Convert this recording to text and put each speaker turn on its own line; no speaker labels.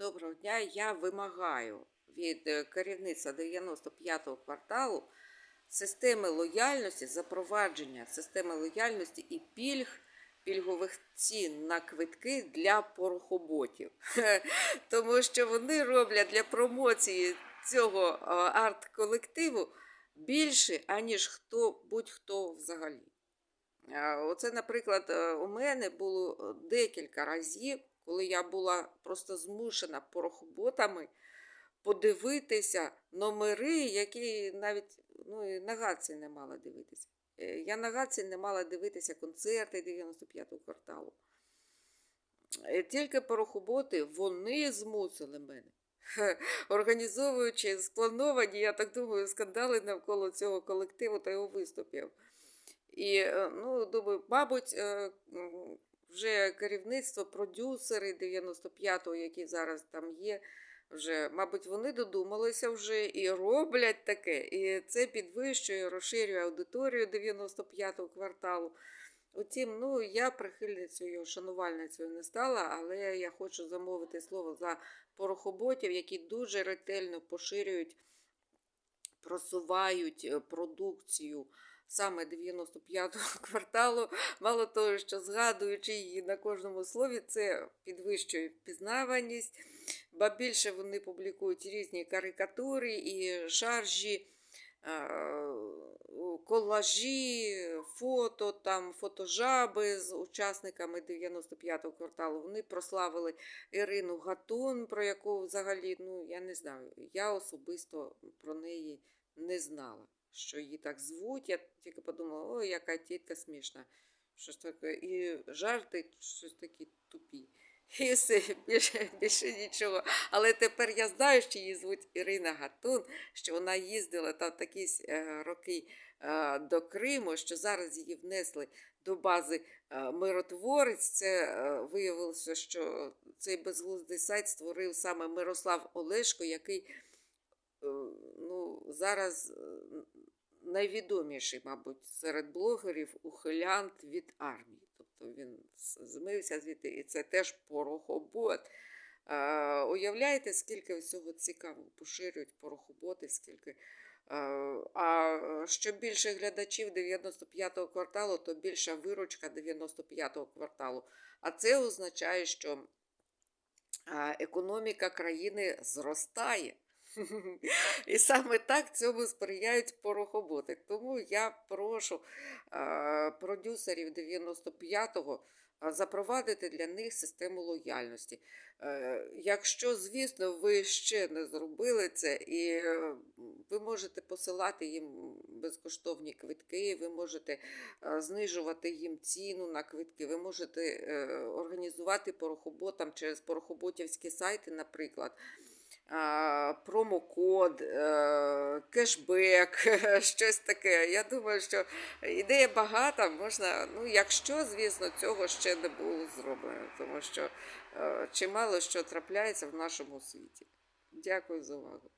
Доброго дня. Я вимагаю від е, керівництва 95-го кварталу системи лояльності, запровадження системи лояльності і пільг, пільгових цін на квитки для порохоботів. Тому що вони роблять для промоції цього е, арт-колективу більше, аніж хто будь-хто взагалі. Е, Оце, наприклад, у мене було декілька разів, коли я була просто змушена порохоботами подивитися номери, які навіть ну, і на не мала дивитися. Е, Я на Гаці не мала дивитися концерти 95-го кварталу. Е, Тільки порохоботи вони змусили мене. Організовуючи сплановані, я так думаю, скандали навколо цього колективу та його виступів. І е, ну, думаю, мабуть, вже керівництво, продюсери 95-го, які зараз там є, вже, мабуть, вони додумалися вже і роблять таке. І це підвищує, розширює аудиторію 95-го кварталу. Утім, ну, я прихильницею, шанувальницею не стала, але я хочу замовити слово за порохоботів, які дуже ретельно поширюють, просувають е, продукцію саме 95-го кварталу. Мало того, що згадуючи її на кожному слові, це підвищує впізнаваність, ба більше вони публікують різні карикатури і шаржі. Колажі, фото, там, фотожаби з учасниками 95-го кварталу. Вони прославили Ірину Гатун, про яку взагалі, ну, я не знаю, я особисто про неї не знала, що її так звуть. Я тільки подумала, ой, яка тітка смішна. Що ж таке? І жарти щось такі тупі. І все, більше, більше нічого. Але тепер я знаю, що її звуть Ірина Гатун, що вона їздила там такі е, роки е, до Криму, що зараз її внесли до бази е, миротворець. Це виявилося, що цей безглуздий сайт створив саме Мирослав Олешко, який ну, зараз найвідоміший, мабуть, серед блогерів ухилянт від армії. Тобто він змився звідти, і це теж порохобот. Е, уявляєте, скільки всього цікавого поширюють порохоботи, скільки. А що більше глядачів 95-го кварталу, то більша виручка 95-го кварталу. А це означає, що економіка країни зростає. І саме так цьому сприяють порохоботи. Тому я прошу е, продюсерів 95-го е, запровадити для них систему лояльності. Е, Якщо, звісно, ви ще не зробили це, і ви можете посилати їм безкоштовні квитки, ви можете знижувати їм ціну на квитки, ви можете організувати порохоботам через порохоботівські сайти, наприклад промокод, е, кешбек, щось таке. Я думаю, що ідея багата, можна, ну, якщо, звісно, цього ще не було зроблено, тому що е, чимало що трапляється в нашому світі. Дякую за увагу.